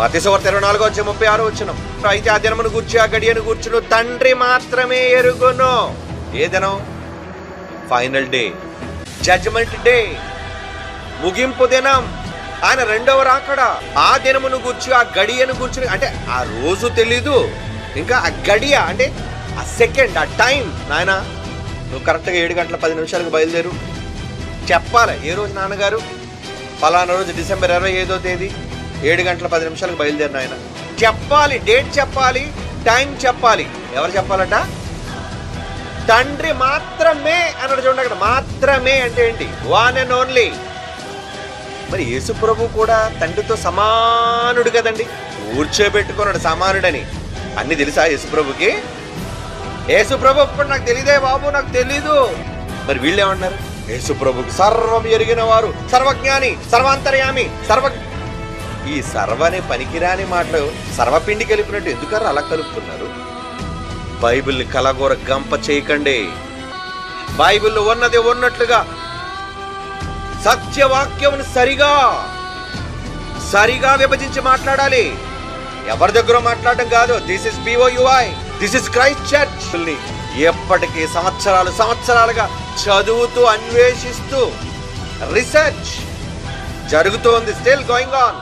మతిశవర్త ఇరవై నాలుగు వచ్చే ముప్పై ఆరు వచ్చిన. అయితే ఆ దినమును గూర్చి ఆ గడియను కూర్చును తండ్రి మాత్రమే ఎరుగును. ఏ దినం? ఫైనల్ డే జడ్జ్మెంట్ డే ముగింపు దినం. ఆయన రెండవ రాకడ. ఆ దినమును గూర్చి ఆ గడియను కూర్చుని అంటే ఆ రోజు తెలీదు. ఇంకా ఆ గడియ అంటే ఆ సెకండ్ ఆ టైం నాయన నువ్వు కరెక్ట్గా ఏడు గంటల పది నిమిషాలకు బయలుదేరు. చెప్పాలి ఏ రోజు నాన్నగారు? ఫలానా రోజు డిసెంబర్ ఇరవై ఐదో తేదీ. ఏడు గంటల పది నిమిషాలకు బయలుదేరిన ఆయన. చెప్పాలి డేట్ చెప్పాలి టైం చెప్పాలి. ఎవరు చెప్పాలట? తండ్రి మాత్రమే అన్నాడు చూడండి అక్కడ. మాత్రమే అంటే ఏంటి? వన్ అండ్ ఓన్లీ మరి యేసు ప్రభు కూడా తండ్రితో సమానుడు కదండి. కూర్చోబెట్టుకున్నాడు సమానుడని. అన్ని తెలుసా యేసుప్రభుకి యేసుప్రభు ఇప్పుడు నాకు తెలియదే బాబు నాకు తెలీదు. మరి వీళ్ళు ఏమన్నారు యేసుప్రభుకి సర్వం ఎరిగిన వారు సర్వజ్ఞాని సర్వాంతర్యామి సర్వ ఈ సర్వని పనికిరాని మాటలు సర్వపిండి కలిపినట్టు ఎందుకారు అలా కలుపుతున్నారు? బైబిల్ని కలగోర గంప చేయకండి. బైబిల్లో ఉన్నది ఉన్నట్లుగా సత్యవాక్యం సరిగా సరిగా విభజించి మాట్లాడాలి. ఎవరి దగ్గర మాట్లాడడం కాదు? This is పిఓయుఐ this is Christ church ఎప్పటికీ సంవత్సరాలు సంవత్సరాలుగా చదువుతూ అన్వేషిస్తూ రీసెర్చ్ జరుగుతోంది. Still going on